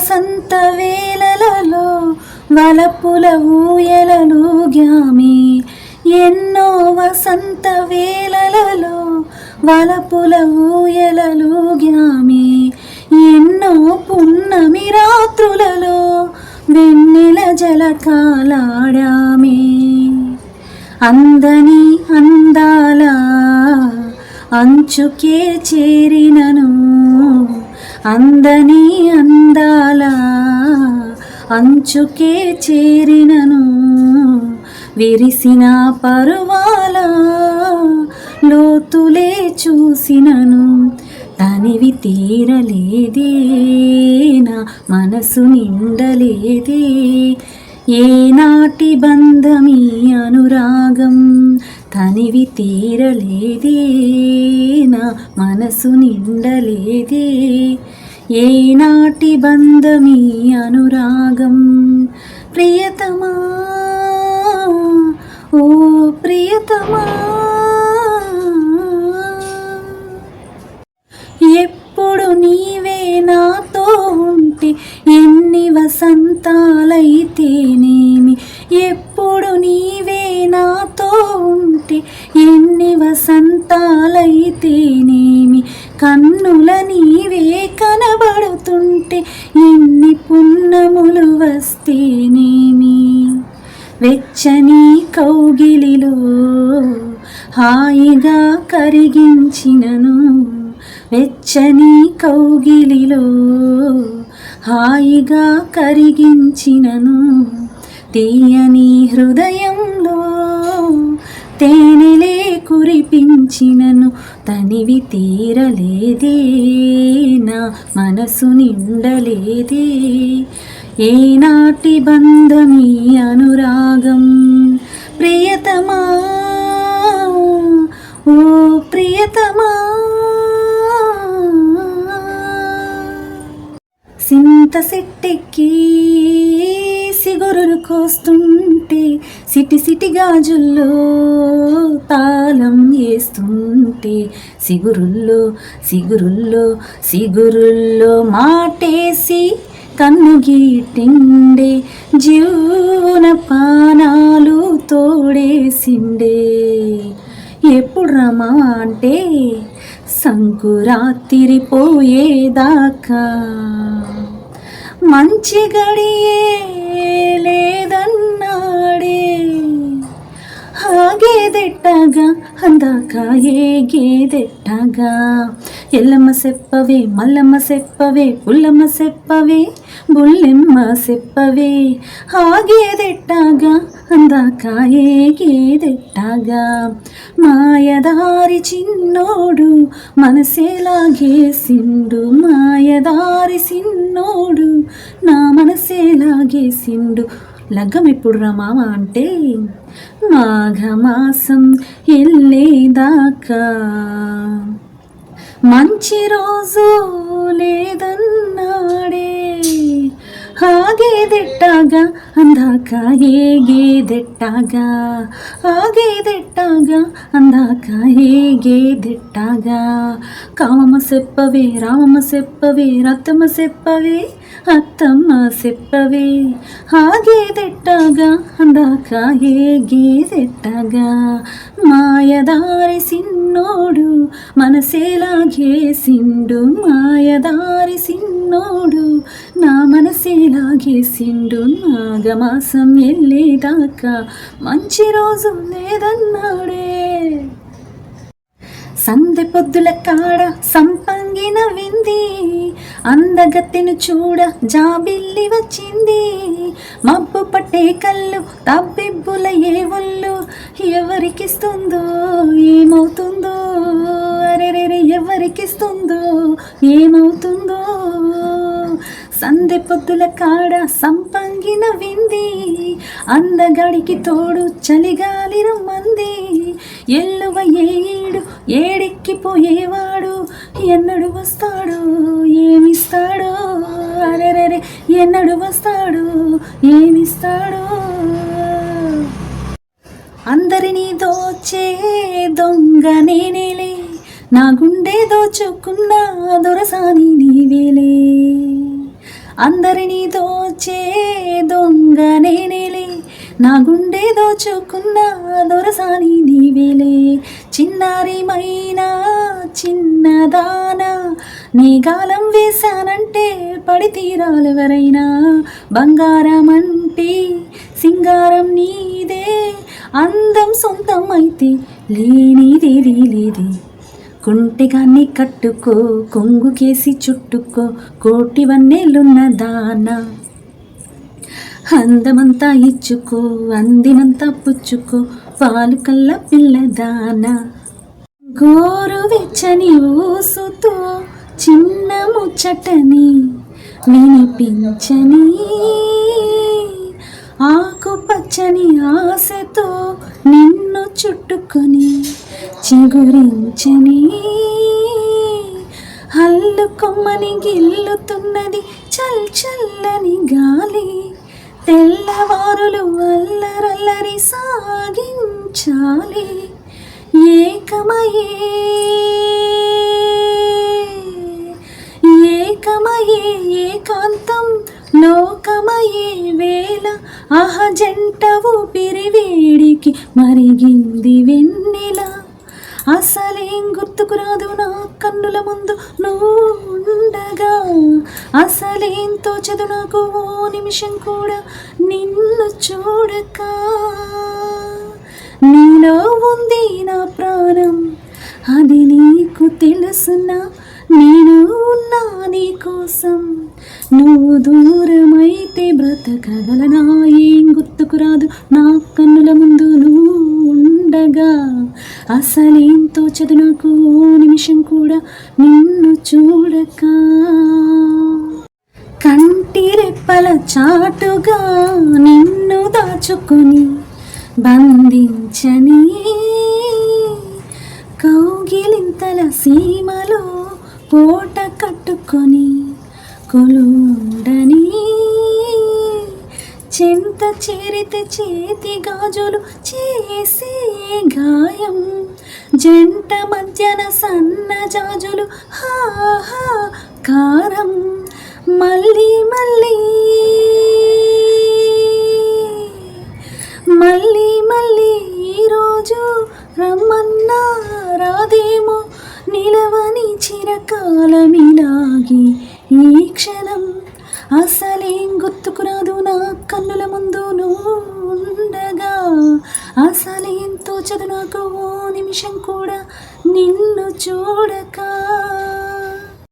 వసంత వేళలలో వలపుల ఊయలలుగామి ఎన్నో వసంత వేళలలో వలపుల ఊయలలుగామి ఎన్నో పున్నమి రాత్రులలో వెన్నెల జలకాలాడామే. అందని అందాల అంచుకే చేరినను అందని అందాల అంచుకే చేరినను విరిసిన పరువాల లోతులే చూసినను తనివి తీరలేదేనా మనసు నిండలేదే. ఏనాటి బంధమీ అనురాగం తనివి తీరలేదే నా మనసు నిండలేదే. ఏనాటి బంధమీ అనురాగం ప్రియతమా? ఓ ప్రియతమా? ఎప్పుడు నీవే నాతో ఉంటే ఎన్ని వసంతాలైతేనే కనబడుతుంటే ఎన్ని పుణ్యములు వస్తేనేమి? వెచ్చని కౌగిలిలో హాయిగా కరిగించినను. వెచ్చని కౌగిలిలో హాయిగా కరిగించినను. తీయని హృదయంలో తేనెలే కురిపించినను. తనివి తీరలేదే నా మనసు నిండలేదే. ఏనాటి బంధమీ అనురాగం ప్రియతమా? ఓ ప్రియతమా? సింత సిట్టెక్కి సిగురును కోస్తుంటే సిటి సిటి గాజుల్లో తాళం వేస్తుంటే సిగురుల్లో సిగురుల్లో సిగురుల్లో మాటేసి కన్ను గీటిండే జీవన పానాలు తోడేసిండే. ఎప్పుడు రమా అంటే సంకురాతిరి పోయేదాకా మంచి గడియే లేదన్నాడే ಹಾಗೇದೆಟ್ಟಾಗ ಅಂದಾಗ ಹೇಗೇದೆಟ್ಟಾಗ ఎల్లమ్మ సెప్పవే మల్లమ్మ సెప్పవే పుల్లమ్మ సెప్పవే బుల్లెమ్మ సెప్పవే. ఆగేదెట్టాగా అందాక మాయదారి చిన్నోడు మనసేలాగేసిండు మాయదారి సిన్నోడు నా మనసేలాగేసిండు లగ్గం ఎప్పుడు రా మామ అంటే మాఘమాసం ఎల్లేదాకా మంచి రోజు లేదన్నాడే ಹಾಗೇದೆಟ್ಟಾಗ ಅಂದಾಕ ಹೇಗೇದೆಟ್ಟಾಗ ಹಾಗೇದೆಟ್ಟಾಗ ಅಂದಾಕ ಹೇಗೇದೆಟ್ಟಾಗ కామమ్మ సెప్పవే రామమ్మ సెప్పవే రత్తమ్మ సెప్పవే అత్తమ్మ సెప్పవే ಹಾಗೇದೆಟ್ಟಾಗ ಅಂದಾಕ ಹೇಗೇದೆಟ್ಟಾಗ మాయదారి సిన్నోడు మనసేలాగేసిండు మాయదారి సిన్నోడు నా మనసేలాగేసిండు నాగమాసం వెళ్ళేదాకా మంచి రోజు లేదన్నాడే. సందె పొద్దుల కాడ సంపంగిన వింది అందగత్తెను చూడ జాబిల్లి వచ్చింది. మబ్బు పట్టే కళ్ళు తబ్బిబ్బుల ఏ ఒళ్ళు ఎవరికిస్తుందో ఏమవుతుందో? అరెరెరె ఎవరికిస్తుందో ఏమవుతుందో? సందె పొద్దుల కాడ సంపంగిన వింది. అందగడికి తోడు చలిగాలిన మంది. ఎల్లువ ఏడు ఏడెక్కిపోయేవాడు. ఎన్నడు వస్తాడు ఏమిస్తాడో? అరెరెరే ఎన్నడు వస్తాడు ఏమిస్తాడో? అందరినీ దోచే దొంగ నేనేలే. నా గుండె దోచుకున్న దొరసాని నీవే. అందరినీ దోచే దొంగ నేనేలే నా గుండె దోచుకున్న దొరసాని నీవేలే చిన్నారిమైనా చిన్నదానా నీ గాలం వేశానంటే పడి తీరాలెవరైనా? బంగారం అంటే సింగారం నీదే. అందం సొంతం అయితే లేనిదేది లేదే. కుంటిగాన్ని కట్టుకో కొంగుకేసి చుట్టుకో కోటి వన్నెలున్న దానా. అందమంతా ఇచ్చుకో అందినంతా పుచ్చుకో పాలు కల్ల పిల్లదాన గోరు వెచ్చని ఊసుతో చిన్న ముచ్చటని వినిపించని. ఆకుపచ్చని ఆశతో నిన్ను చుట్టుకొని చిగురించని హల్లు కొమ్మని గిల్లుతున్నది చల్ చల్లని గాలి. తెల్లవారులు అల్లరల్లరి సాగించాలి. ఏకమయే ఏకమయే ఏకాంతం లోకమయే వేళ. ఆహ జంటవు పిరివేడికి మరిగింది వెన్నెల. అసలేం గుర్తుకు రాదు నా కన్నుల ముందు నువ్వు ఉండగా అసలేం తోచదు నాకు ఓ నిమిషం కూడా నిన్ను చూడక. నీలో ఉంది నా ప్రాణం అది నీకు తెలుసునా? నేను ఉన్నా నీ కోసం. నువ్వు దూరమైతే బ్రతకగలనా? ఏం గుర్తుకు రాదు నా కన్నుల ముందు నువ్వు ఉండగా అసలేం తోచదు నాకు నిమిషం కూడా నిన్ను చూడక. కంటి రెప్పల చాటుగా నిన్ను దాచుకొని బంధించని కౌగిలింతల సీమలో పూట కట్టుకొని కొలుండని చెంత చేరితే చేతి గాజులు చేసే గాయం. జంట మధ్యన సన్న జాజులు హా హా కారం మళ్ళీ మళ్ళీ. మళ్ళీ మళ్ళీ ఈరోజు రమ్మన్నా రాదేమో నిలవని చిరకాలమిలాగి.